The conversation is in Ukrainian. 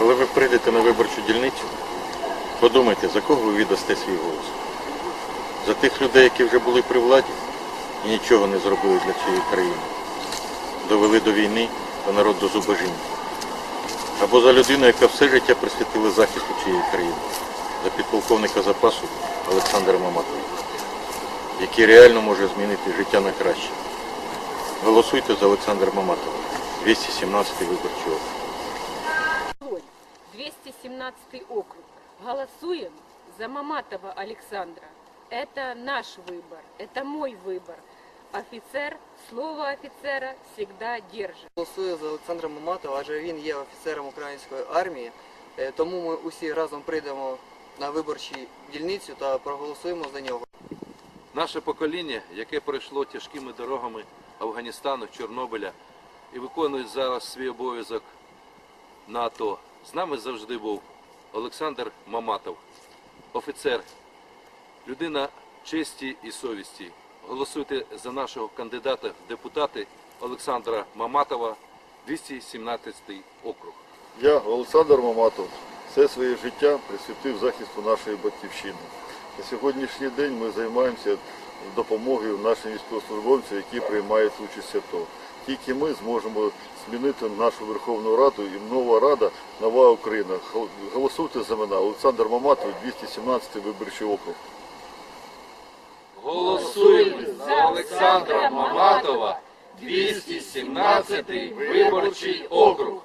Коли ви прийдете на виборчу дільницю, подумайте, за кого ви віддасте свій голос. За тих людей, які вже були при владі і нічого не зробили для цієї країни. Довели до війни та народ до зубожіння. Або за людину, яка все життя присвятила захисту цієї країни, за підполковника запасу Олександра Маматова, який реально може змінити життя на краще. Голосуйте за Олександра Маматова, 217 виборчий округ. Соль, 217 округ. Голосуем за Маматова Александра. Это наш выбор, это мой выбор. Офицер, слово офицера всегда держит. Голосую за Олександра Маматова, адже він є офіцером української армії. Е, Тому ми усі разом прийдемо на виборчу дільницю та проголосуємо за нього. Наше покоління, яке пройшло тяжкими дорогами Афганістану, Чорнобиля і виконує зараз свій обов'язок на АТО, з нами завжди був Олександр Маматов, офіцер, людина честі і совісті. Голосуйте за нашого кандидата в депутати Олександра Маматова, 217 округ. Я, Олександр Маматов, все своє життя присвятив захисту нашої батьківщини. На сьогоднішній день ми займаємося допомогою нашим військовослужбовцям, які приймають участь в АТО. Тільки ми зможемо змінити нашу Верховну Раду і нова Рада, нова Україна. Голосуйте за мене, Олександр Маматов, 217 виборчий округ. Голосуємо за Олександра Маматова, 217 виборчий округ.